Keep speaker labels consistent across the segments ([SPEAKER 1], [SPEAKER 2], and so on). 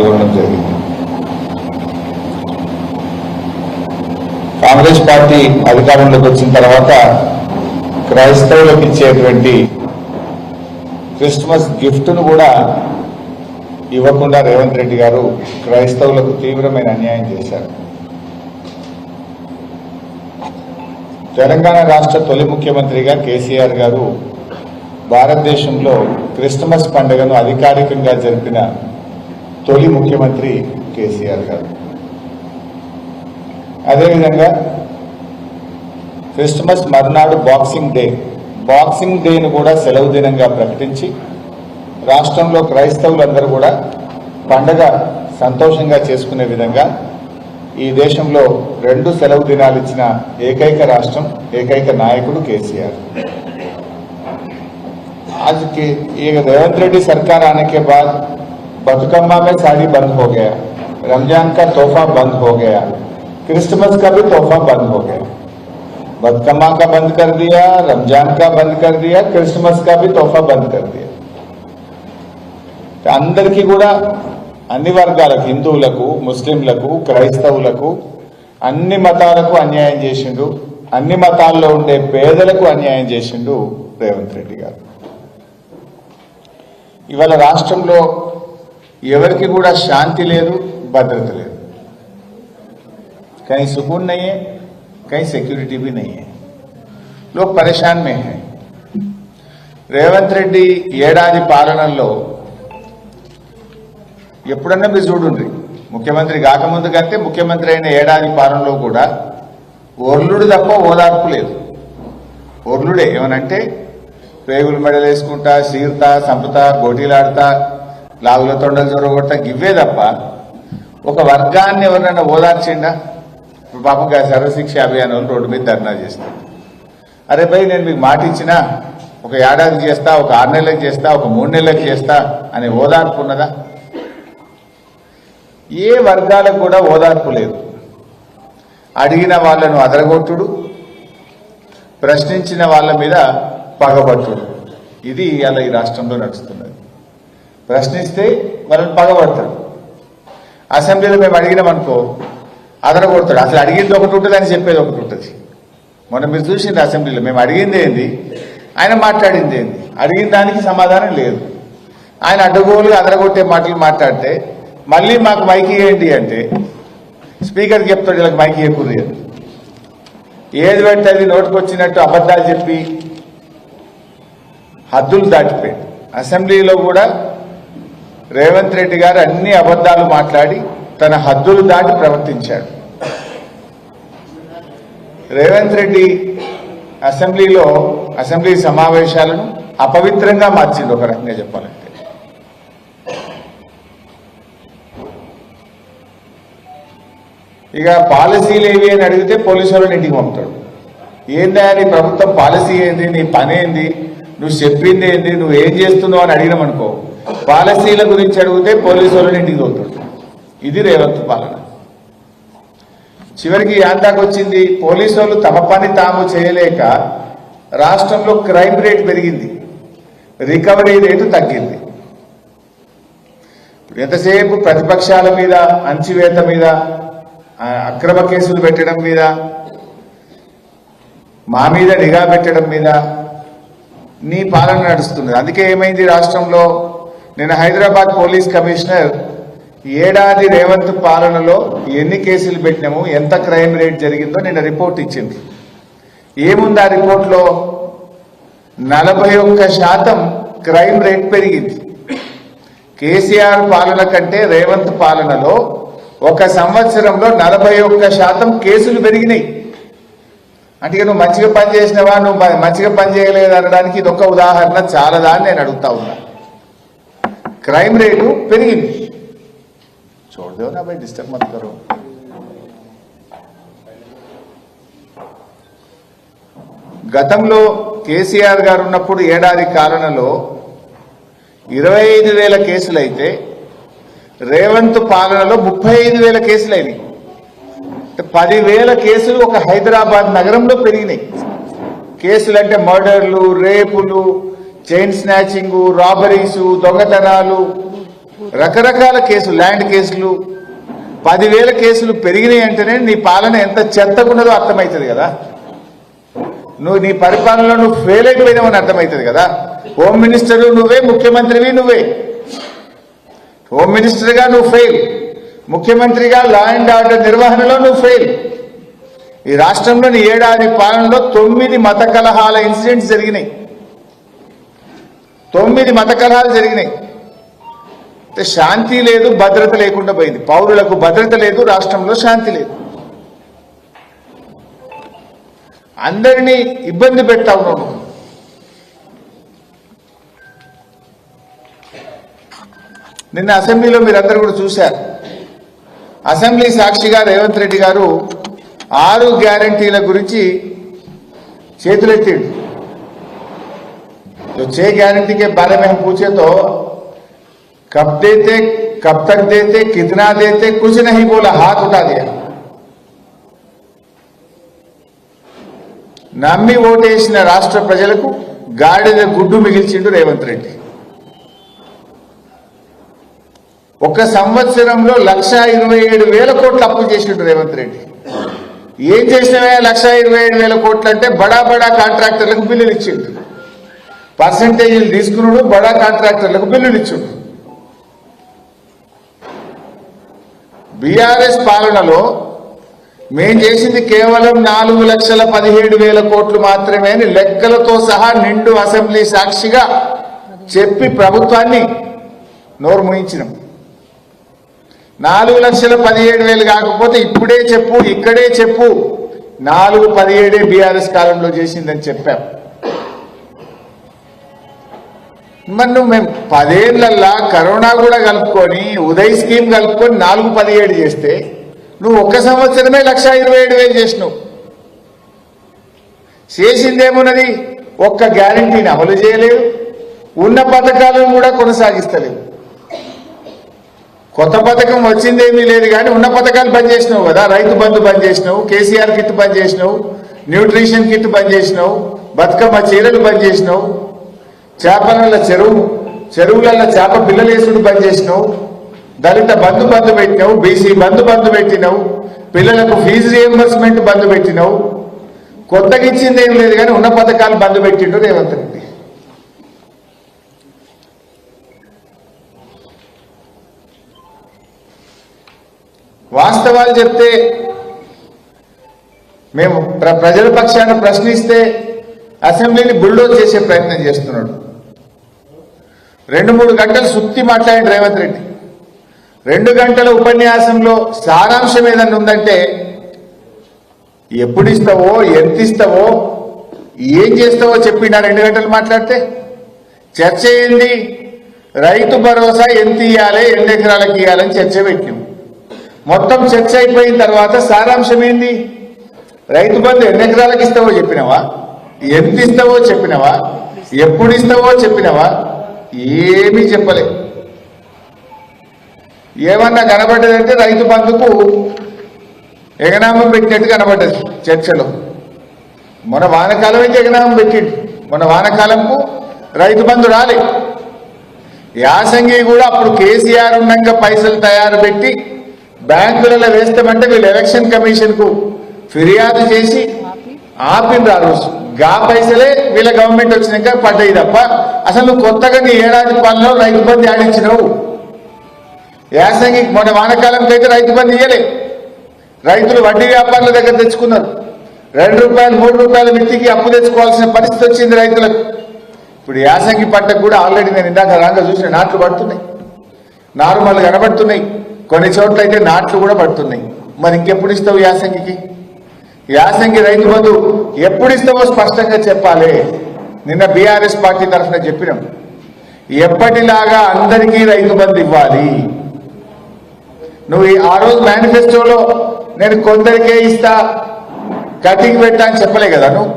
[SPEAKER 1] పాల్గొనడం జరిగింది. కాంగ్రెస్ పార్టీ అధికారంలోకి వచ్చిన తర్వాత క్రైస్తవులకు ఇచ్చేటువంటి క్రిస్మస్ గిఫ్ట్ను కూడా ఇవ్వకుండా రేవంత్ రెడ్డి గారు క్రైస్తవులకు తీవ్రమైన అన్యాయం చేశారు. తెలంగాణ రాష్ట్ర తొలి ముఖ్యమంత్రిగా కేసీఆర్ గారు భారతదేశంలో క్రిస్మస్ పండుగను అధికారికంగా జరిపిన తొలి ముఖ్యమంత్రి కేసీఆర్ గారు అదేవిధంగా క్రిస్మస్ మర్నాడు బాక్సింగ్ డే బాక్సింగ్ డేను కూడా సెలవు దినంగా ప్రకటించి రాష్ట్రంలో క్రైస్తవులందరూ కూడా పండగ సంతోషంగా చేసుకునే విధంగా ఈ దేశంలో రెండు సెలవు దినాలు ఇచ్చిన ఏకైక రాష్ట్రం ఏకైక నాయకుడు కేసీఆర్ आज के ये रेवंत रेड्डी सरकार आने के बाद बतुकम्मा में साड़ी बंद हो गया रमजान का तोहफा बंद हो गया क्रिसमस का भी तोहफा बंद हो गया बतकम्मा का बंद कर दिया रमजान का बंद कर दिया क्रिसमस का भी तोहफा बंद कर दिया అందరికీ కూడా అన్ని వర్గాలకు హిందువులకు ముస్లింలకు క్రైస్తవులకు అన్ని మతాలకు అన్యాయం చేసిండు అన్ని మతాల్లో ఉండే పేదలకు అన్యాయం చేసిండు రేవంత్ రెడ్డి గారు ఇవాళ రాష్ట్రంలో ఎవరికి కూడా శాంతి లేదు భద్రత లేదు कहीं सुकून नहीं है कहीं सिक्योरिटी भी नहीं है लोग परेशान में हैं రేవంత్ రెడ్డి ఏడాది పాలనలో ఎప్పుడన్నా మీరు చూడండి ముఖ్యమంత్రి కాకముందు కంటే ముఖ్యమంత్రి అయిన ఏడాది పాలనలో కూడా ఓర్లుడు తప్ప ఓదార్పు లేదు ఓర్లుడే ఏమనంటే పేగులు మెడలు వేసుకుంటా సీరుతా సంపుతా గోటీలాడుతా లావుల తొండలు చొరగొడతా ఇవ్వే తప్ప ఒక వర్గాన్ని ఎవరినైనా ఓదార్చిండా? పాపం గా సర్వశిక్ష అభియాన్ వాళ్ళు రోడ్డు మీద ధర్నా చేస్తారు. అరే భయ్ నేను మీకు మాట ఇచ్చినా? ఒక ఏడాది చేస్తా ఒక ఆరు నెలలకు చేస్తా ఒక మూడు నెలలకు చేస్తా అనే ఓదార్పు ఉన్నదా? ఏ వర్గాలకు కూడా ఓదార్పు లేదు. అడిగిన వాళ్ళను అదరగొట్టుడు ప్రశ్నించిన వాళ్ళ మీద పగబట్టుడు. ఇది అలా ఈ రాష్ట్రంలో నడుస్తున్నది. ప్రశ్నిస్తే వాళ్ళని పగబడతాడు. అసెంబ్లీలో మేము అడిగినామనుకో అదరగొడతాడు అసలు అడిగింది ఒకటి ఉంటుంది అని చెప్పేది ఒకటి ఉంటుంది. మొన్న మీరు చూసింది అసెంబ్లీలో మేము అడిగింది ఏంది? ఆయన మాట్లాడింది ఏంది? అడిగిన దానికి సమాధానం లేదు. ఆయన అడ్డగోలుగా అదరగొట్టే మాటలు మాట్లాడితే మళ్ళీ మాకు మైకి ఏంటి అంటే స్పీకర్ చెప్తాడు వీళ్ళకి మైకి ఇవ్వకూడదు ఏది పెట్టేది అది నోటుకొచ్చినట్టు అబద్ధాలు చెప్పి హద్దులు దాటిపోయాడు అసెంబ్లీలో కూడా రేవంత్ రెడ్డి గారు అన్ని అబద్ధాలు మాట్లాడి తన హద్దులు దాటి ప్రవర్తించాడు. రేవంత్ రెడ్డి అసెంబ్లీలో అసెంబ్లీ సమావేశాలను అపవిత్రంగా మార్చిండు ఒక రకంగా చెప్పాలంటే. ఇక పాలసీలు ఏవి అని అడిగితే పోలీసు వాళ్ళని ఇంటికి పంపుతాడు. ఏందా నీ ప్రభుత్వం పాలసీ ఏంది నీ పని ఏంది నువ్వు చెప్పింది ఏంది నువ్వు ఏం చేస్తున్నావు అని అడిగినామనుకో పాలసీల గురించి అడిగితే పోలీసు వాళ్ళని ఇంటికి తోలుతాడు ఇది రేవంత్ పాలన. చివరికి యాంతాకు వచ్చింది పోలీసు వాళ్ళు తమ పని తాము చేయలేక రాష్ట్రంలో క్రైమ్ రేట్ పెరిగింది. రికవరీ రేటు తగ్గింది. ఇప్పుడు ఎంతసేపు ప్రతిపక్షాల మీద అంచివేత మీద అక్రమ కేసులు పెట్టడం మీద మా మీద నిఘా పెట్టడం మీద నీ పాలన నడుస్తున్నది అందుకే ఏమైంది రాష్ట్రంలో? నేను హైదరాబాద్ పోలీస్ కమిషనర్. ఏడాది రేవంత్ పాలనలో ఎన్ని కేసులు పెట్టినాము ఎంత క్రైమ్ రేట్ జరిగిందో నేను రిపోర్ట్ ఇచ్చింది. ఏముంది ఆ రిపోర్ట్లో? నలభై ఒక్క శాతం క్రైమ్ రేట్ పెరిగింది. కేసీఆర్ పాలన కంటే రేవంత్ పాలనలో ఒక సంవత్సరంలో నలభై ఒక్క శాతం కేసులు పెరిగినాయి. అంటే నువ్వు మంచిగా పని చేసినవా నువ్వు మంచిగా పనిచేయలేదు అనడానికి ఇది ఒక ఉదాహరణ చాలదా అని నేను అడుగుతా ఉన్నా. క్రైమ్ రేటు పెరిగింది. చూడదేవు నా డిస్టర్బ్ మత్ గతంలో కేసీఆర్ గారు ఉన్నప్పుడు ఏడాది కాలంలో ఇరవై ఐదు వేల కేసులైతే రేవంత్ పాలనలో ముప్పై ఐదు వేల కేసులు అయినాయి పదివేల కేసులు ఒక హైదరాబాద్ నగరంలో పెరిగినాయి. కేసులు అంటే మర్డర్లు రేపులు చైన్ స్నాచింగ్ రాబరీసు దొంగతనాలు రకరకాల కేసులు ల్యాండ్ కేసులు. పదివేల కేసులు పెరిగినాయి అంటేనే నీ పాలన ఎంత చెత్తకున్నదో అర్థమవుతుంది కదా. నువ్వు నీ పరిపాలనలో నువ్వు ఫెయిల్ అయిపోయినావని అర్థమవుతుంది కదా. హోమ్ మినిస్టర్ నువ్వే ముఖ్యమంత్రివి నువ్వే. హోమ్ మినిస్టర్గా నువ్వు ఫెయిల్ ముఖ్యమంత్రిగా లా అండ్ ఆర్డర్ నిర్వహణలో నువ్వు ఫెయిల్ ఈ రాష్ట్రంలోని ఏడాది పాలనలో తొమ్మిది మత కలహాల ఇన్సిడెంట్స్ జరిగినాయి. తొమ్మిది మత కలహాలు జరిగినాయి. శాంతి లేదు భద్రత లేకుండా పోయింది. పౌరులకు భద్రత లేదు రాష్ట్రంలో శాంతి లేదు. అందరినీ ఇబ్బంది పెడతావు ఉన్నాను నిన్న అసెంబ్లీలో మీరందరూ కూడా చూశారు. అసెంబ్లీ సాక్షిగా రేవంత్ రెడ్డి గారు ఆరు గ్యారంటీల గురించి చేతులెత్తిండు. जो छह गारंटी के बारे में हम पूछे तो कब देते कब तक देते कितना देते कुछ नहीं बोला हाथ उठा दिया నమ్మి ఓటేసిన రాష్ట్ర ప్రజలకు గాడిద గుడ్డు మిగిల్చిండు రేవంత్ రెడ్డి ఒక సంవత్సరంలో లక్ష ఇరవై ఏడు వేల కోట్లు అప్పు చేసిండు రేవంత్ రెడ్డి ఏం చేసినవే లక్ష ఇరవై ఏడు వేల కోట్లు అంటే బడా బడా కాంట్రాక్టర్లకు బిల్లులు ఇచ్చిండు పర్సంటేజీలు తీసుకున్నాడు బడా కాంట్రాక్టర్లకు బిల్లులు ఇచ్చిండు. బీఆర్ఎస్ పాలనలో మేం చేసింది కేవలం నాలుగు లక్షల పదిహేడు వేల కోట్లు మాత్రమే అని లెక్కలతో సహా నిండు అసెంబ్లీ సాక్షిగా చెప్పి ప్రభుత్వాన్ని నోరు ముయించినాం. నాలుగు లక్షల పదిహేడు వేలు కాకపోతే ఇప్పుడే చెప్పు ఇక్కడే చెప్పు నాలుగు పదిహేడే బీఆర్ఎస్ కాలంలో చేసిందని చెప్పాం. మరి నువ్వు మేము పదేళ్ళల్లా కరోనా కూడా కలుపుకొని ఉదయ్ స్కీమ్ కలుపుకొని నాలుగు పదిహేడు చేస్తే నువ్వు ఒక్క సంవత్సరమే లక్ష ఇరవై ఏడు వేలు చేసినావు. చేసిందేమున్నది? ఒక్క గ్యారంటీని అమలు చేయలేవు. ఉన్న పథకాలను కూడా కొనసాగిస్తలేవు. కొత్త పథకం వచ్చిందేమీ లేదు కానీ ఉన్న పథకాలు బంద్ చేసినావు కదా. రైతు బంధు బంద్ చేసినావు కేసీఆర్ కిట్ బంద్ చేసినావు న్యూట్రిషన్ కిట్ బంద్ చేసినావు బతుకమ్మ చీరలు బంద్ చేసినావు. చేపల చెరువు చెరువులలో చేప పిల్లలు వేసుడు బంద్ చేసినావు. దళిత బంధు బంధు పెట్టినావు బీసీ బంధు బంధు పెట్టినావు. పిల్లలకు ఫీజు రియంబర్స్మెంట్ బంధు పెట్టినావు. కొత్తగా ఇచ్చింది ఏం లేదు కానీ ఉన్న పథకాలు బంధు పెట్టిండు రేవంత్ రెడ్డి. వాస్తవాలు చెప్తే మేము ప్ర- ప్రజల పక్షాన ప్రశ్నిస్తే అసెంబ్లీని బుల్డోజ్ చేసే ప్రయత్నం చేస్తున్నాడు. రెండు మూడు గంటలు సుత్తి మాట్లాడి రేవంత్ రెడ్డి. రెండు గంటల ఉపన్యాసంలో సారాంశం ఏదన్నా ఉందంటే ఎప్పుడు ఇస్తావో ఎంత ఇస్తావో ఏం చేస్తావో చెప్పిండా రెండు గంటలు మాట్లాడితే చర్చ ఏంది? రైతు భరోసా ఎంత ఇవ్వాలి ఎన్ని ఎకరాలకు ఇవ్వాలని చర్చ పెట్టినాం. మొత్తం చర్చ అయిపోయిన తర్వాత సారాంశం ఏంది? రైతు బంధు ఎన్ని ఎకరాలకు ఇస్తావో చెప్పినవా? ఎంత ఇస్తావో చెప్పినవా? ఎప్పుడు ఇస్తావో చెప్పినవా? ఏమీ చెప్పలే. ఏమన్నా కనబడ్డదంటే రైతు బంధుకు ఎగనామం పెట్టినట్టు కనబడ్డది చర్చలో. మన వానకాలం అయితే ఎగనామం పెట్టింది మన వానకాలంకు రైతు బంధు రాలే. యాసంగి కూడా అప్పుడు కేసీఆర్ ఉన్నాక పైసలు తయారు పెట్టి బ్యాంకులలో వేస్తామంటే వీళ్ళు ఎలక్షన్ కమిషన్కు ఫిర్యాదు చేసి ఆపిండ్రు ఆ రోజు. గా పైసలే వీళ్ళ గవర్నమెంట్ వచ్చినాక పడ్డాయి తప్ప అసలు నువ్వు కొత్తగా నీ ఏడాది పనిలో రైతు బంధు ఆడించినావు యాసంగి మన వానకాలంకి అయితే రైతు బంధు ఇయ్యలే. రైతులు వడ్డీ వ్యాపారుల దగ్గర తెచ్చుకున్నారు. రెండు రూపాయలు మూడు రూపాయల మిత్తికి అప్పు తెచ్చుకోవాల్సిన పరిస్థితి వచ్చింది రైతులకు. ఇప్పుడు యాసంగి పంటకు కూడా ఆల్రెడీ నేను ఇందాక రాగా చూసిన నాట్లు పడుతున్నాయి. నారుమల్లు కనబడుతున్నాయి. కొన్ని చోట్ల అయితే నాట్లు కూడా పడుతున్నాయి. మరి ఇంకెప్పుడు ఇస్తావు యాసంగికి? యాసంగి రైతు బంధు ఎప్పుడు ఇస్తావో స్పష్టంగా చెప్పాలి. నిన్న బీఆర్ఎస్ పార్టీ తరఫున చెప్పినాం. ఎప్పటిలాగా అందరికీ రైతు బంధు ఇవ్వాలి. నువ్వు ఈ- ఆ రోజు మేనిఫెస్టోలో నేను కొందరికే ఇస్తా కటింగ్ పెట్టా అని చెప్పలే కదా నువ్వు.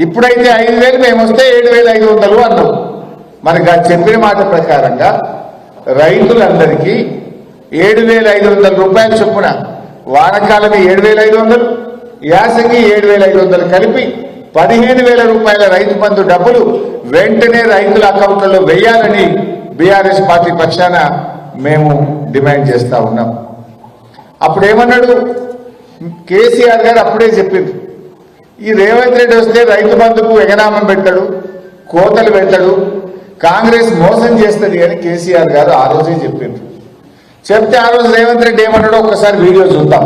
[SPEAKER 1] ఇప్పుడైతే ఐదు వేలు మేము వస్తే ఏడు వేల ఐదు వందలు అన్నావు. మనకు గా చెప్పిన మాట ప్రకారంగా రైతులందరికీ ఏడు వేల ఐదు వందల రూపాయలు చొప్పున వానకాలం ఏడు వేల ఐదు వందలు యాసంగి ఏడు వేల ఐదు వందలు కలిపి పదిహేను వేల రూపాయల రైతు బంధు డబ్బులు వెంటనే రైతుల అకౌంట్లలో వేయాలని బీఆర్ఎస్ పార్టీ పక్షాన మేము డిమాండ్ చేస్తా ఉన్నాం. అప్పుడేమన్నాడు? కేసీఆర్ గారు అప్పుడే చెప్పింది ఈ రేవంత్ రెడ్డి వస్తే రైతు బంధుకు ఎగనామం పెట్టాడు కోతలు పెట్టాడు కాంగ్రెస్ మోసం చేస్తుంది అని కేసీఆర్ గారు ఆ రోజే చెప్పిండ్రు చెప్తే ఆ రోజు రేవంత్ రెడ్డి ఏమన్నాడో ఒకసారి వీడియో చూద్దాం.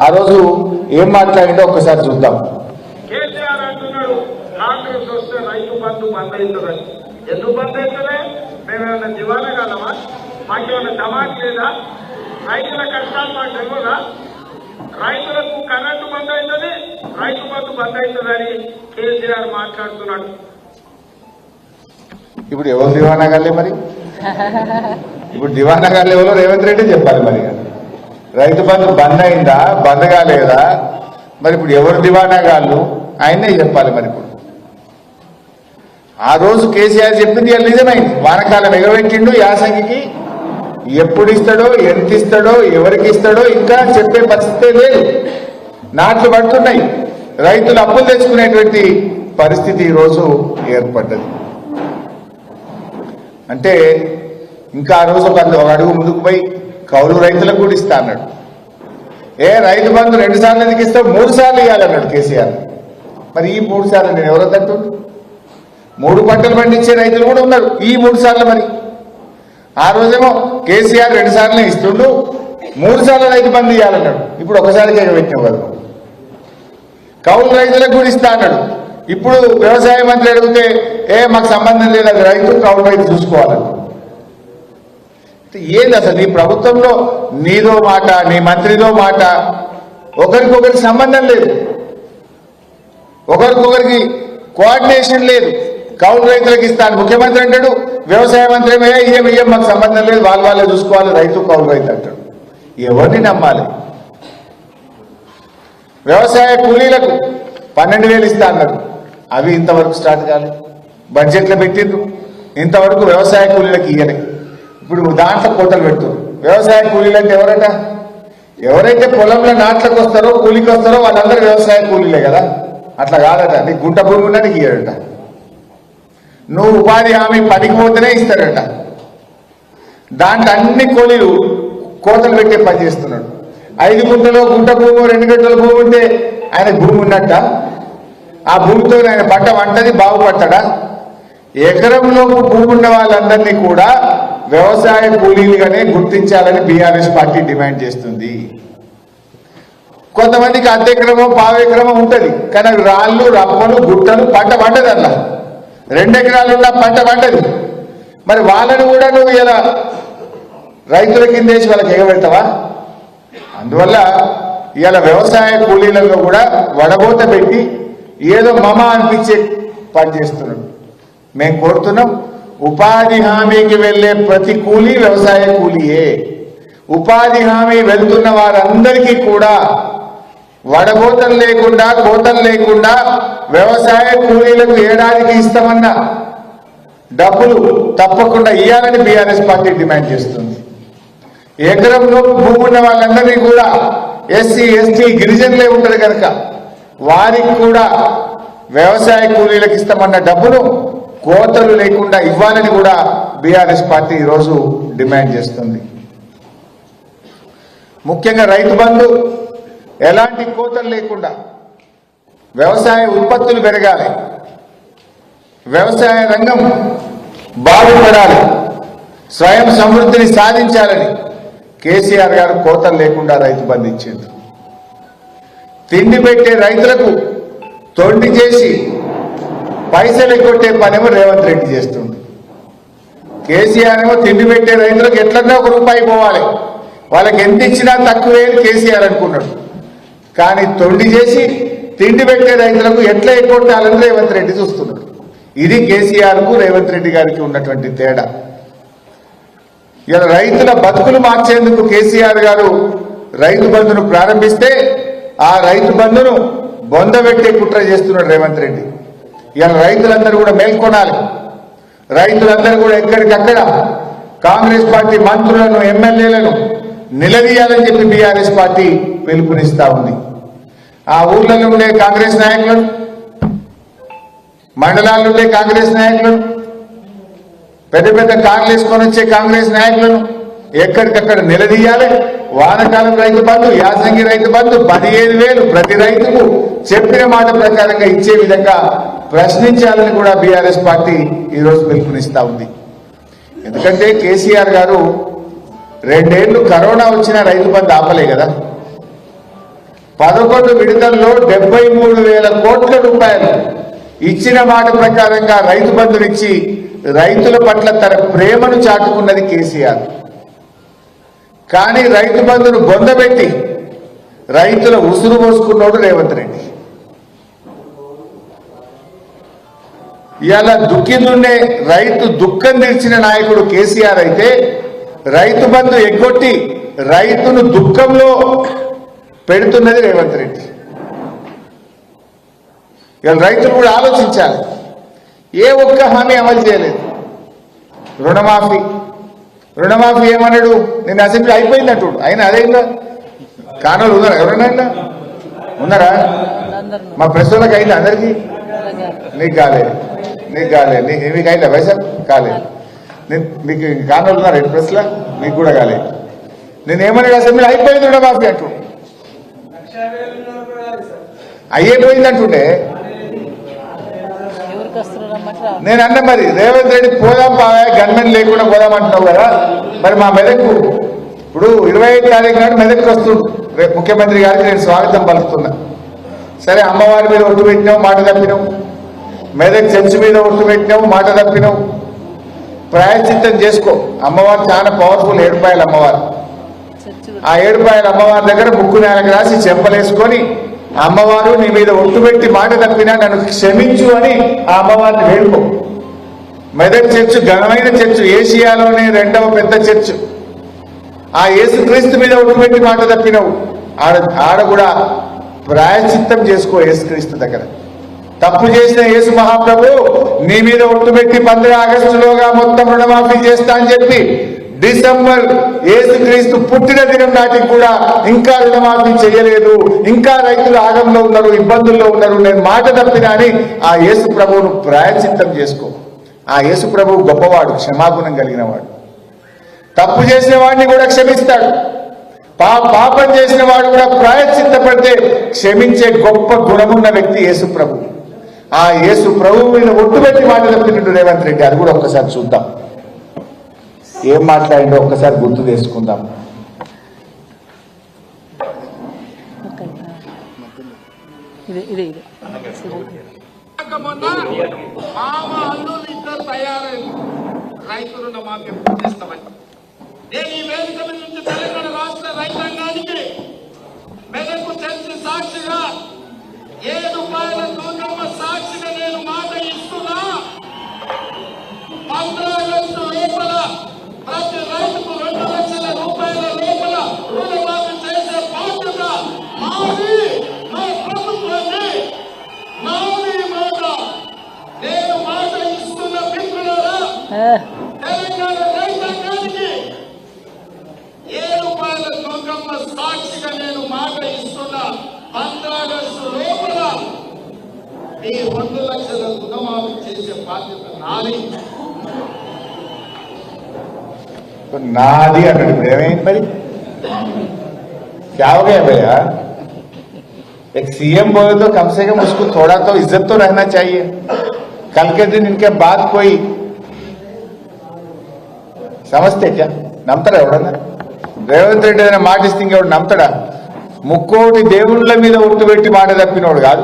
[SPEAKER 1] ఆ రోజు ఏం మాట్లాడిండో ఒక్కసారి చూద్దాం.
[SPEAKER 2] కేసీఆర్ అంటున్నాడు కాంగ్రెస్ వస్తే రైతు బంధు బంద్ అవుతుందని. ఎందుకు బంద్ అవుతుందే? మేమేమైనా దివాలా కాదమా మాకేమైనా దమాక్ లేదా? రైతుల కష్టాలు మాకు తెలియదా? రైతులకు కరెంటు బంద్ అవుతుంది రైతు బంధు బంద్ అవుతుందని కేసీఆర్ మాట్లాడుతున్నాడు.
[SPEAKER 1] ఇప్పుడు ఎవరు దివానా గాలే మరి? ఇప్పుడు దివానా గాలి ఎవరో రేవంత్ రెడ్డి చెప్పాలి మరి. రైతు బంధు బంద్ అయిందా? బంద్ కాలేదా? మరి ఇప్పుడు ఎవరు దివానా గాళ్ళు? ఆయనే చెప్పాలి మరి ఇప్పుడు. ఆ రోజు కేసీఆర్ చెప్పింది నిజమైంది. వానకాలం ఎగబెట్టిండు యాసంగికి ఎప్పుడు ఇస్తాడో ఎంత ఇస్తాడో ఎవరికి ఇస్తాడో ఇంకా చెప్పే పరిస్థితే లేదు. నాట్లు పడుతున్నాయి. రైతులు అప్పులు తెచ్చుకునేటువంటి పరిస్థితి ఈరోజు ఏర్పడ్డది. అంటే ఇంకా ఆ రోజు ఒక అడుగు ముందుకు పోయి కౌలు రైతులకు కూడా ఇస్తా అన్నాడు. ఏ రైతు బంధు రెండు సార్లు ఎందుకు ఇస్తావు? మూడు సార్లు ఇవ్వాలన్నాడు కేసీఆర్. మరి ఈ మూడు సార్లు నేను ఎవరో తట్టు? మూడు పంటలు పండించే రైతులు కూడా ఉన్నారు. ఈ మూడు సార్లు మరి. ఆ రోజేమో కేసీఆర్ రెండు సార్లు ఇస్తుండు మూడు సార్లు రైతు బంధు ఇవ్వాలన్నాడు ఇప్పుడు ఒకసారి ఎగబెట్టినావు కదా. కౌలు రైతులకు కూడా ఇస్తా అన్నాడు. ఇప్పుడు వ్యవసాయ మంత్రి అడిగితే ఏ మాకు సంబంధం లేదు అది రైతు కౌలు రైతు చూసుకోవాలన్నాడు ఏంది అసలు? నీ ప్రభుత్వంలో నీదో మాట నీ మంత్రిదో మాట ఒకరికొకరికి సంబంధం లేదు. ఒకరికొకరికి కోఆర్డినేషన్ లేదు. కౌలు రైతులకు ఇస్తాను. ముఖ్యమంత్రి అంటాడు వ్యవసాయ మంత్రి ఏమో, ఇయ్యం ఇయ్యం మాకు సంబంధం లేదు. వాళ్ళు వాళ్ళే చూసుకోవాలి రైతు కౌలు రైతు అంటాడు. ఎవరిని నమ్మాలి? వ్యవసాయ కూలీలకు పన్నెండు వేలు ఇస్తా అన్నారు అవి ఇంతవరకు స్టార్ట్ కాలేదు బడ్జెట్లో పెట్టిండ్రు. ఇంతవరకు వ్యవసాయ కూలీలకు ఇయ్యలేదు ఇప్పుడు దాంట్లో కోతలు పెడుతున్నారు వ్యవసాయ కూలీలు అంటే ఎవరట? ఎవరైతే పొలంలో నాట్లకు వస్తారో కూలికి వస్తారో వాళ్ళందరూ వ్యవసాయ కూలీలే కదా? అట్లా కాదట. నీకు గుంట భూమి ఉన్నా నీకు ఇయ్యడట. నువ్వు ఉపాధి హామీ పనికి పోతేనే ఇస్తారట దాంట్లో అన్ని కూలీలు కోతలు పెట్టే పని చేస్తున్నాడు. ఐదు గుంటలో గుంట భూమి రెండు గంటల భూమి ఉంటే ఆయన భూమి ఉన్నట్ట. ఆ భూమితో ఆయన పంట వంటది బాగుపడతాడా? ఎకరంలో భూమి ఉన్న వాళ్ళందరినీ కూడా వ్యవసాయ కూలీలుగానే గుర్తించాలని బీఆర్ఎస్ పార్టీ డిమాండ్ చేస్తుంది. కొంతమందికి అర్ధెకరమో పావెకరమో ఉంటుంది కానీ రాళ్ళు రప్పలు గుట్టలు పంట పండదు అట్లా. రెండు ఎకరాలున్న పంట పండదు. మరి వాళ్ళను కూడా నువ్వు ఇలా రైతుల కింద వేసి వాళ్ళకి ఎగబెడతావా? అందువల్ల ఇవాళ వ్యవసాయ కూలీలలో కూడా వడబోత పెట్టి ఏదో మమ అనిపించే పని చేస్తున్నాడు. మేము కోరుతున్నాం ఉపాధి హామీకి వెళ్ళే ప్రతి కూలీ వ్యవసాయ కూలీయే. ఉపాధి హామీ వెళ్తున్న వారందరికీ కూడా వడబోతలు లేకుండా కోతలు లేకుండా వ్యవసాయ కూలీలకు ఏడాదికి ఇస్తామన్న డబ్బులు తప్పకుండా ఇవ్వాలని బీఆర్ఎస్ పార్టీ డిమాండ్ చేస్తుంది. ఎకరంలో భూమి ఉన్న వాళ్ళందరినీ కూడా ఎస్సీ ఎస్టీ గిరిజనులే ఉంటారు కనుక వారికి కూడా వ్యవసాయ కూలీలకు ఇస్తామన్న డబ్బును కోతలు లేకుండా ఇవ్వాలని కూడా బీఆర్ఎస్ పార్టీ ఈరోజు డిమాండ్ చేస్తుంది. ముఖ్యంగా రైతు బంధు ఎలాంటి కోతలు లేకుండా వ్యవసాయ ఉత్పత్తులు పెరగాలి వ్యవసాయ రంగం బాగుపడాలి స్వయం సమృద్ధిని సాధించాలని కేసీఆర్ గారు కోతలు లేకుండా రైతు బంధు తిండి పెట్టే రైతులకు తొండి చేసి పైసలు కొట్టే పనేమో రేవంత్ రెడ్డి చేస్తుంది కేసీఆర్ ఏమో తిండి పెట్టే రైతులకు ఎట్లన్నా ఒక రూపాయి పోవాలి. వాళ్ళకి ఎంత ఇచ్చినా తక్కువే కేసీఆర్ అనుకున్నాడు. కానీ తొండి చేసి తిండి పెట్టే రైతులకు ఎట్లా ఎగ్గొట్టాలని రేవంత్ రెడ్డి చూస్తున్నాడు. ఇది కేసీఆర్కు రేవంత్ రెడ్డి గారికి ఉన్నటువంటి తేడా. ఇలా రైతుల బతుకులు మార్చేందుకు కేసీఆర్ గారు రైతు బంధును ప్రారంభిస్తే ఆ రైతు బంధును బొందబెట్టే కుట్ర చేస్తున్నాడు రేవంత్ రెడ్డి. ఇలా రైతులందరూ కూడా మేల్కొనాలి రైతులందరూ కూడా ఎక్కడికక్కడ కాంగ్రెస్ పార్టీ మంత్రులను ఎమ్మెల్యేలను నిలదీయాలని చెప్పి బీఆర్ఎస్ పార్టీ పిలుపునిస్తా ఉంది. ఆ ఊర్లలో ఉండే కాంగ్రెస్ నాయకులను మండలాల్లో ఉండే కాంగ్రెస్ నాయకులను పెద్ద పెద్ద కార్లు వేసుకొని వచ్చే కాంగ్రెస్ నాయకులను ఎక్కడికక్కడ నిలదీయాలి? వానకాలం రైతు బంధు యాసంగి రైతు బంధు పదిహేను వేలు ప్రతి రైతుకు చెప్పిన మాట ప్రకారంగా ఇచ్చే విధంగా ప్రశ్నించాలని కూడా బీఆర్ఎస్ పార్టీ ఈరోజు పిలుపునిస్తూ ఉంది. ఎందుకంటే కేసీఆర్ గారు రెండేళ్ళు కరోనా వచ్చిన రైతు బంధు ఆపలే కదా. పదకొండు విడతల్లో డెబ్బై మూడు వేల కోట్ల రూపాయలు ఇచ్చిన మాట ప్రకారంగా రైతు బంధునిచ్చి రైతుల పట్ల తన ప్రేమను చాటుకున్నది కేసీఆర్. కానీ రైతు బంధును బొందబెట్టి రైతుల ఉసురు పోసుకున్నోడు రేవంత్ రెడ్డి. ఇవాళ దుఃఖితుండే రైతు దుఃఖం తీర్చిన నాయకుడు కేసీఆర్ అయితే రైతు బంధు ఎగ్గొట్టి రైతును దుఃఖంలో పెడుతున్నది రేవంత్ రెడ్డి. ఇవాళ రైతులు కూడా ఆలోచించాలి. ఏ ఒక్క హామీ అమలు చేయలేదు. రుణమాఫీ. రుణమాఫీ ఏమన్నాడు? నేను అసెంబ్లీ అయిపోయింది అంటుడు. అయినా అదేందా కానోళ్ళు ఉన్నారా? ఎవరైనా? ఉన్నారా? మా వాళ్ళకి అయింది అందరికీ? నీకు కాలేదు. నీకు కాలేదు నీకు మీకు అయిందా వైసా కాలేదు మీకు కానోళ్ళు ఉన్నారు ఎన్ని ప్రెస్లో మీకు కూడా కాలేదు నేను ఏమన్నాడు అసెంబ్లీ అయిపోయింది రుణమాఫీ అంటు అయ్యే పోయింది అంటుండే. నేను అన్న మరి రేవంత్ రెడ్డి పోదాం బాగా గన్మెన్ లేకుండా పోదాం అంటున్నావు కదా. మరి మా మెదక్కు ఇప్పుడు ఇరవై ఐదు తారీఖు నాడు మెదక్కి వస్తుంది. రేపు ముఖ్యమంత్రి గారికి నేను స్వాగతం పలుకుతున్నా. సరే అమ్మవారి మీద ఒట్టు పెట్టినావు మాట తప్పినావు మెదక్ చెంచు మీద ఒట్టు పెట్టినావు మాట తప్పినావు. ప్రాయశ్చిత్తం చేసుకో. అమ్మవారు చాలా పవర్ఫుల్ ఏడుపాయల అమ్మవారు. ఆ ఏడుపాయల అమ్మవారి దగ్గర ముక్కు నేలకు రాసి చెంపలేసుకొని అమ్మవారు నీ మీద ఒట్టు పెట్టి మాట తప్పినా నన్ను క్షమించు అని ఆ అమ్మవారిని వేడుకో. మెదక్ చర్చ్ ఘనమైన చర్చ్ ఏషియాలోనే రెండవ పెద్ద చర్చ్. ఆ యేసుక్రీస్తు మీద ఒట్టు పెట్టి మాట తప్పినవు. ఆడ ఆడ కూడా ప్రాయశ్చిత్తం చేసుకో యేసుక్రీస్తు దగ్గర. తప్పు చేసిన యేసు మహాప్రభు నీ మీద ఒట్టు పెట్టి ఆగస్టులోగా మొత్తం రుణమాఫీ చేస్తా అని చెప్పి డిసెంబర్ యేసుక్రీస్తు పుట్టిన దినం నాటికి కూడా ఇంకా రుణమాఫీ చేయలేదు ఇంకా రైతులు ఆగంలో ఉన్నారు ఇబ్బందుల్లో ఉన్నారు నేను మాట తప్పినా అని ఆ యేసు ప్రభువును ప్రాయచిత్తం చేసుకో. ఆ యేసు ప్రభువు గొప్పవాడు క్షమాగుణం కలిగిన వాడు తప్పు చేసిన వాడిని కూడా క్షమిస్తాడు. పా పాపం చేసిన వాడు కూడా ప్రాయశ్చిత్తపడితే క్షమించే గొప్ప గుణమున్న వ్యక్తి యేసు ప్రభు. ఆ యేసు ప్రభు మీద ఒట్టు పెట్టి మాట తప్పినట్టు రేవంత్ రెడ్డి అది కూడా ఒక్కసారి చూద్దాం. ఏం మాట్లాడిండో ఒక్కసారి గుర్తు చేసుకుందాం.
[SPEAKER 2] నేను ఈ వేదిక మీద నుంచి తెలంగాణ రాష్ట్ర రైతాంగానికి మెదకు చర్చి సాక్షిగా ఏడు రూపాయల తూకమ్మ సాక్షిగా నేను మాట ఇస్తున్నా. పంద్రాగస్టు లోపల ప్రతి రైతుకు రెండు లక్షల రూపాయల లోపల రుణమాఫీ చేసే బాధ్యత మాది మా ప్రభుత్వాన్ని నాది మాట. నేను మాట ఇస్తున్న మిత్రులారా తెలంగాణ రైతాంగానికి ఏ రూపాయల తూకమ్మ సాక్షిగా నేను మాట ఇస్తున్నా. పంద్రాగస్టు లోపల ఈ రెండు లక్షల రుణమాఫీ చేసే బాధ్యత నాది
[SPEAKER 1] నాది అన్నాడు ఇప్పుడు ఏమైంది మరి क्या हो गया भैया एक सीएम बोले तो कम से कम उसको थोड़ा तो इज्जत तो रहना चाहिए कल के दिन इनके बाद कोई సమస్తే క్యా నమ్ముతాడా ఎవడన్నా రేవంత్ రెడ్డి ఏదైనా మాట ఇస్తే ఇంకెవడు నమ్ముతాడా ముక్కోటి దేవుళ్ళ మీద ఒట్టు పెట్టి మాట తప్పినోడు కాదు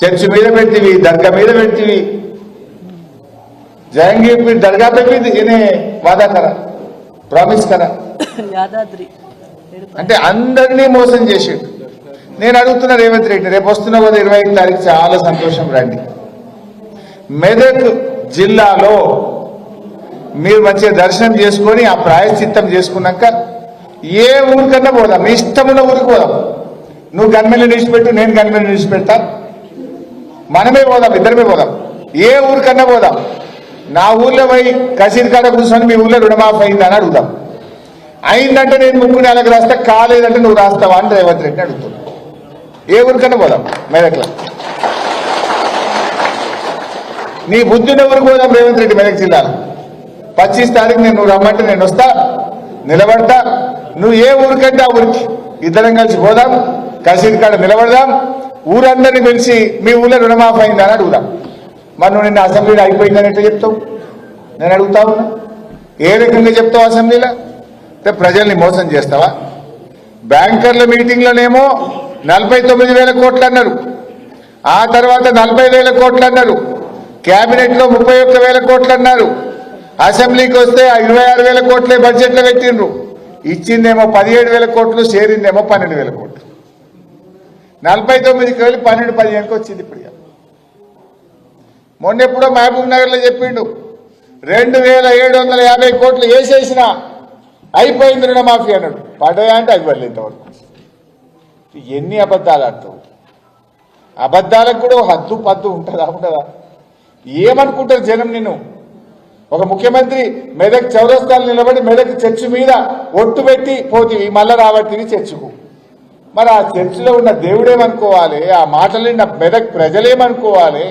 [SPEAKER 1] చర్చి మీద పెట్టివి దర్గా మీద పెట్టివి. జహంగీర్ దర్గా పెట్టింది ఇనే వాదా కరా ప్రామిస్ కరా. అంటే అందరినీ మోసం చేసేడు. నేను అడుగుతున్నా రేవంత్ రెడ్డి రేపు వస్తున్నా కదా ఇరవై ఐదు తారీఖు చాలా సంతోషం రండి. మెదక్ జిల్లాలో మీరు మంచిగా దర్శనం చేసుకొని ఆ ప్రాయశ్చిత్తం చేసుకున్నాక ఏ ఊరికన్నా పోదాం. మీ ఇష్టమున్న ఊరికి పోదాం. నువ్వు గన్మెల్ని నిలిచిపెట్టు నేను గన్మెల్ని నిలిచిపెడతాను మనమే పోదాం ఇద్దరమే పోదాం. ఏ ఊరికన్నా పోదాం. నా ఊర్లో పోయి కసీర్ కాడ కూర్చొని మీ ఊర్లో రుణమాఫీ అయిందని అడుగుదాం. అయిందంటే నేను ముగ్గురు నెలకు రాస్తా కాలేదంటే నువ్వు రాస్తావా అని రేవంత్ రెడ్డిని అడుగుతున్నా ఏ ఊరికన్నా పోదాం మెదక్లో. నీ బుద్ధుని ఊరికి పోదాం రేవంత్ రెడ్డి మెదక్ జిల్లాలో? పచ్చీస్ తారీఖు నేను నువ్వు రమ్మంటే నేను వస్తా నిలబడతా. నువ్వు ఏ ఊరికంటే ఆ ఊరికి ఇద్దరం కలిసి పోదాం కసీద్ కాడ నిలబడదాం. ఊరందరిని పిలిచి మీ ఊళ్ళో రుణమాఫీ అయిందా అని అడుగుదాం. మరి నువ్వు నిన్న అసెంబ్లీలో అయిపోయిందని ఎట్లా చెప్తావు? నేను అడుగుతా ఉన్నా. ఏ రకంగా చెప్తావు అసెంబ్లీలో? అంటే ప్రజల్ని మోసం చేస్తావా? బ్యాంకర్ల మీటింగ్లోనేమో నలభై తొమ్మిది వేల కోట్లు అన్నారు. ఆ తర్వాత నలభై వేల కోట్లు అన్నారు. క్యాబినెట్లో ముప్పై ఒక్క వేల కోట్లు అన్నారు. అసెంబ్లీకి వస్తే ఆ ఇరవై ఆరు వేల కోట్లే బడ్జెట్లో పెట్టిండ్రు. ఇచ్చిందేమో పదిహేడు వేల కోట్లు చేరిందేమో పన్నెండు వేల కోట్లు. నలభై తొమ్మిదికి వెళ్ళి పన్నెండు పదిహేనుకి వచ్చింది ఇప్పుడు మొన్న ఎప్పుడో మహబూబ్ నగర్లో చెప్పిండు రెండు వేల ఏడు వందల యాభై కోట్లు వేసేసిన అయిపోయింది రుణమాఫీ అన్నాడు. పడ్డాయా అంటే అవి ఇంతవరకు. ఎన్ని అబద్ధాలు ఆడతావు? అబద్ధాలకు కూడా హద్దు పద్దు ఉంటుందా ఉంటుందా ఏమనుకుంటారు జనం నిన్ను? ఒక ముఖ్యమంత్రి మెదక్ చౌరస్తాలు నిలబడి మెదక్ చర్చి మీద ఒట్టు పెట్టి పోతివి మళ్ళా రాబట్టివి చర్చకు. మరి ఆ చర్చిలో ఉన్న దేవుడేమనుకోవాలి? ఆ మాటలు విన్న మెదక్ ప్రజలేమనుకోవాలి?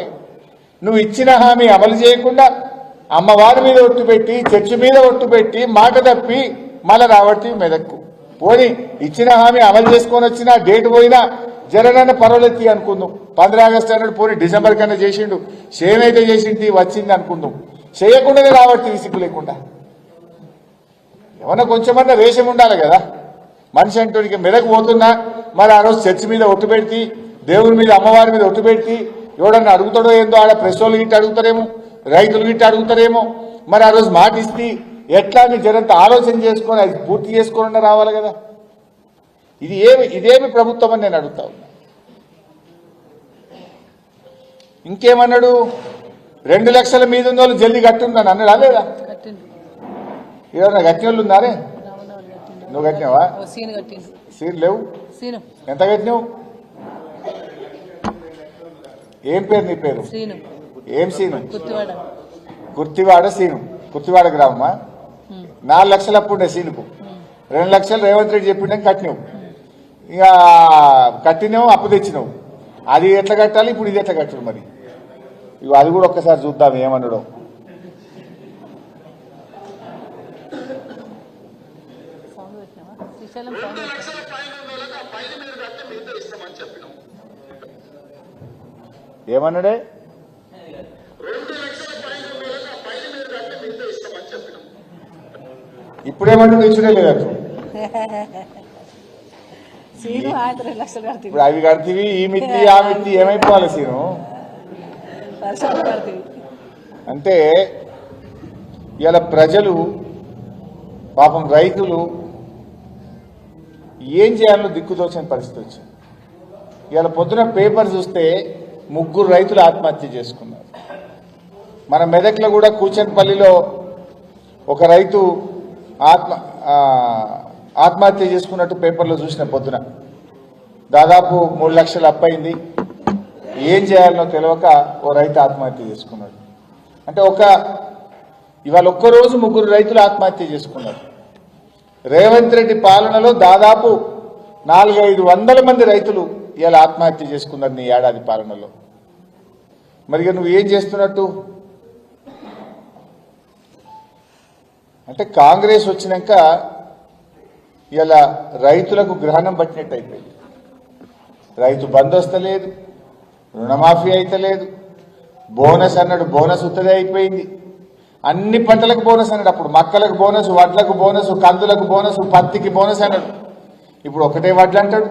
[SPEAKER 1] నువ్వు ఇచ్చిన హామీ అమలు చేయకుండా అమ్మవారి మీద ఒట్టు పెట్టి చర్చి మీద ఒట్టు పెట్టి మాట తప్పి మళ్ళా రాబట్టి మెదక్కు. పోని ఇచ్చిన హామీ అమలు చేసుకొని వచ్చినా డేట్ పోయినా జరగని పర్వాలెత్తి అనుకుందాం. పంద్ర ఆగస్టు అన్నాడు పోనీ డిసెంబర్ కన్నా చేసిండు సేమ్ అయితే చేసింది వచ్చింది అనుకుందాం. చేయకుండానే రావట్టి సిగ్గు లేకుండా. ఏమన్నా కొంచెమన్నా రేషం ఉండాలి కదా. మనిషి అంటూనికి మెదకు పోతున్నా మరి ఆ రోజు చర్చి మీద ఒట్టు పెడితే దేవుని మీద అమ్మవారి మీద ఒట్టు పెడితే ఎవడన్నా అడుగుతాడో ఏందో ఆడ ప్రెస్ వాళ్ళు గిట్ట అడుగుతారేమో రైతులు గిట్ట అడుగుతారేమో మరి ఆ రోజు మాట ఇస్తే ఎట్లా అని జనంత ఆలోచన చేసుకొని అది పూర్తి చేసుకొని రావాలి కదా. ఇది ఏమి ఇదేమి ప్రభుత్వం అని నేను అడుగుతా ఉన్నా. ఇంకేమన్నాడు? రెండు లక్షల మీద ఉన్న వాళ్ళు జల్దీ కట్టుందని అన్నాడా లేదా? ఏదన్నా కట్టిన వాళ్ళు ఉన్నారే? నువ్వు కట్టినావా?
[SPEAKER 3] సీను కట్టిండు.
[SPEAKER 1] లేవు?
[SPEAKER 3] సీను.
[SPEAKER 1] ఎంత కట్టినావు? ఏం పేరు నీ పేరు?
[SPEAKER 3] సీను.
[SPEAKER 1] ఏం సీను? కుర్తివాడ. సీను. కుర్తివాడ గ్రామమా? నాలుగు లక్షలు అప్పుడు ఉండే సీనుకు. రెండు లక్షలు రేవంత్ రెడ్డి చెప్పిండే కట్టినావు. ఇక కట్టినావు అప్పు తెచ్చినావు. అది ఎట్లా కట్టాలి? ఇప్పుడు ఇది ఎట్లా కట్టాలి మరి? ఇక అది కూడా ఒక్కసారి చూద్దాం ఏమన్నాడు.
[SPEAKER 3] పెట్టినావా శ్రీశైలం సౌండ్ పెట్టినావా?
[SPEAKER 1] ఏమన్నాడే? ఇప్పుడేమంటే ఇచ్చుడే లేదు
[SPEAKER 3] సీను ఆయన రెండు లక్షలు కడుతుంది.
[SPEAKER 1] ఇప్పుడు అవి కడితివి ఈ మిత్తి ఆ మిత్తి ఏమైపోవాలి సీను? అంటే ఇలా ప్రజలు పాపం రైతులు ఏం చేయాలో దిక్కుదోచిన పరిస్థితి వచ్చింది. ఇవాళ పొద్దున పేపర్ చూస్తే ముగ్గురు రైతులు ఆత్మహత్య చేసుకున్నారు. మన మెదక్లో కూడా కూచన్పల్లిలో ఒక రైతు ఆత్మ ఆత్మహత్య చేసుకున్నట్టు పేపర్లో చూసిన పొద్దున. దాదాపు మూడు లక్షలు అప్పయింది ఏం చేయాలనో తెలియక ఓ రైతు ఆత్మహత్య చేసుకున్నాడు. అంటే ఒక ఇవాళ ఒక్కరోజు ముగ్గురు రైతులు ఆత్మహత్య చేసుకున్నారు. రేవంత్ రెడ్డి పాలనలో దాదాపు నాలుగైదు వందల మంది రైతులు ఇలా ఆత్మహత్య చేసుకున్నారు నీ ఏడాది పాలనలో. మరి నువ్వు ఏం చేస్తున్నట్టు? అంటే కాంగ్రెస్ వచ్చినాక ఇలా రైతులకు గ్రహణం పట్టినట్టు అయిపోయింది. రైతు బంద్ వస్తలేదు రుణమాఫీ అయితే లేదు బోనస్ అన్నాడు బోనస్ ఉత్తదే అయిపోయింది. అన్ని పంటలకు బోనస్ అన్నాడు అప్పుడు. మక్కలకు బోనస్ వడ్లకు బోనస్ కందులకు బోనస్ పత్తికి బోనస్ అన్నాడు. ఇప్పుడు ఒకటే వడ్లు అంటాడు.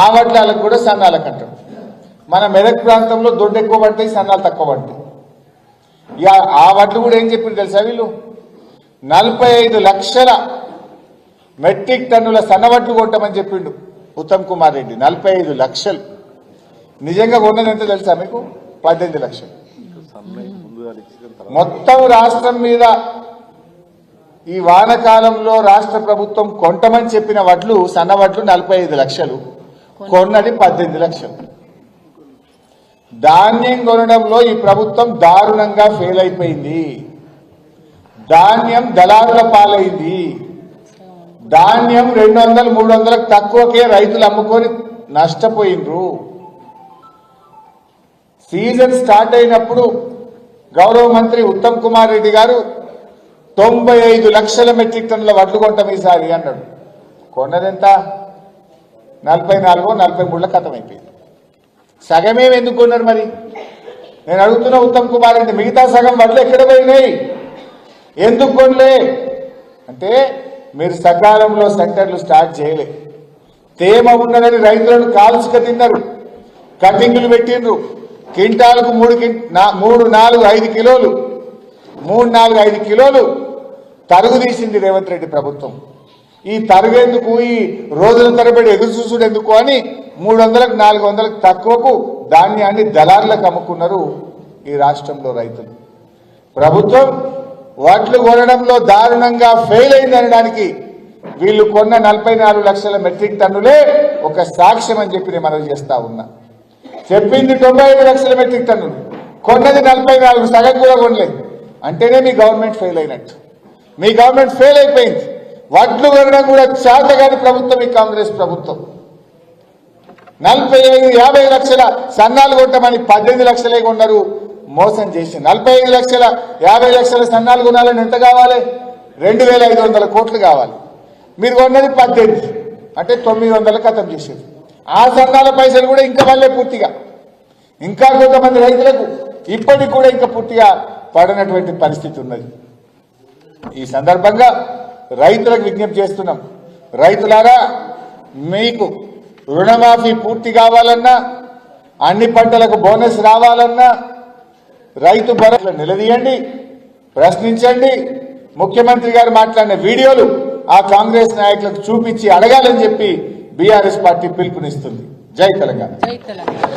[SPEAKER 1] ఆ వడ్లాలకు కూడా సన్నాలకు అంటాడు. మన మెదక్ ప్రాంతంలో దొడ్డు ఎక్కువ పడతాయి సన్నాలు తక్కువ పడతాయి. ఇక ఆ వడ్లు కూడా ఏం చెప్పింది తెలుసా వీళ్ళు? నలభై ఐదు లక్షల మెట్రిక్ టన్నుల సన్నవడ్లు కొట్టమని చెప్పిండు ఉత్తమ్ కుమార్ రెడ్డి. నలభై ఐదు లక్షలు. నిజంగా కొన్నది ఎంత తెలుసా మీకు? పద్దెనిమిది లక్షలు. మొత్తం రాష్ట్రం మీద ఈ వానకాలంలో రాష్ట్ర ప్రభుత్వం కొంటమని చెప్పిన వడ్లు సన్న వడ్లు నలభై ఐదు లక్షలు కొన్నది పద్దెనిమిది లక్షలు. ధాన్యం కొనడంలో ఈ ప్రభుత్వం దారుణంగా ఫెయిల్ అయిపోయింది. ధాన్యం దళారుల పాలైంది. ధాన్యం రెండు వందలు మూడు వందలకు తక్కువకే రైతులు అమ్ముకొని నష్టపోయినరు సీజన్ స్టార్ట్ అయినప్పుడు గౌరవ మంత్రి ఉత్తమ్ కుమార్ రెడ్డి గారు తొంభై ఐదు లక్షల మెట్రిక్ టన్నుల వడ్లు కొంటాం ఈసారి అన్నాడు. కొన్నదెంత? నలభై నాలుగో నలభై మూడుల కథం అయిపోయింది సగమేం ఎందుకు కొన్నారు మరి? నేను అడుగుతున్న ఉత్తమ్ కుమార్ అంటే మిగతా సగం వడ్లు ఎక్కడ పోయినాయి? ఎందుకు కొనలే? అంటే మీరు సకాలంలో సెంటర్లు స్టార్ట్ చేయలే. తేమ ఉన్నదని రైతులను కాల్చుక తిన్నారు. కటింగ్లు పెట్టిండ్రు. క్వింటాలకు మూడు నా- మూడు నాలుగు ఐదు కిలోలు. మూడు నాలుగు ఐదు కిలోలు తరుగు తీసింది రేవంత్ రెడ్డి ప్రభుత్వం. ఈ తరుగేందుకు ఈ రోజుల తరబడి ఎదురు చూసుడు ఎందుకు అని మూడు వందలకు నాలుగు వందలకు తక్కువకు ధాన్యాన్ని దళార్లకు అమ్ముకున్నారు ఈ రాష్ట్రంలో రైతులు. ప్రభుత్వం వడ్లు కొనడంలో దారుణంగా ఫెయిల్ అయిందనడానికి వీళ్ళు కొన్న నలభై నాలుగు లక్షల మెట్రిక్ టన్నులే ఒక సాక్ష్యం అని చెప్పి నేను మనవి చేస్తా ఉన్నా. చెప్పింది తొంభై ఐదు లక్షల మెట్రిక్ టన్నులు కొన్నది నలభై నాలుగు సగం కూడా కొనలేదు. అంటేనే మీ గవర్నమెంట్ ఫెయిల్ అయినట్టు. మీ గవర్నమెంట్ ఫెయిల్ అయిపోయింది. వడ్లు కొనడం కూడా చేతగాని ప్రభుత్వం ఈ కాంగ్రెస్ ప్రభుత్వం. నలభై ఐదు యాభై లక్షల సన్నాలు కొట్టమని పద్దెనిమిది లక్షలే కొన్నారు మోసం చేసి. నలభై ఐదు లక్షల యాభై లక్షల సన్నాలు కొనాలని ఎంత కావాలి? రెండు వేల ఐదు వందల కోట్లు కావాలి. మీరు కొన్నది పద్దెనిమిది అంటే తొమ్మిది వందల కథం చేసేది. ఆ సంఘాల పైసలు కూడా ఇంకా వల్లే పూర్తిగా. ఇంకా కొంతమంది రైతులకు ఇప్పటికి కూడా ఇంకా పూర్తిగా పడనటువంటి పరిస్థితి ఉన్నది. ఈ సందర్భంగా రైతులకు విజ్ఞప్తి చేస్తున్నాం. రైతులారా మీకు రుణమాఫీ పూర్తి కావాలన్నా అన్ని పంటలకు బోనస్ రావాలన్నా రైతు భరోసా నిలదీయండి ప్రశ్నించండి. ముఖ్యమంత్రి గారు మాట్లాడిన వీడియోలు ఆ కాంగ్రెస్ నాయకులకు చూపించి అడగాలని చెప్పి బీఆర్ఎస్ పార్టీ పిలుపునిస్తుంది జై తెలంగాణ
[SPEAKER 3] జై Telangana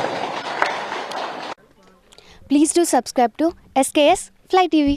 [SPEAKER 4] Please do subscribe to SKS Fly TV.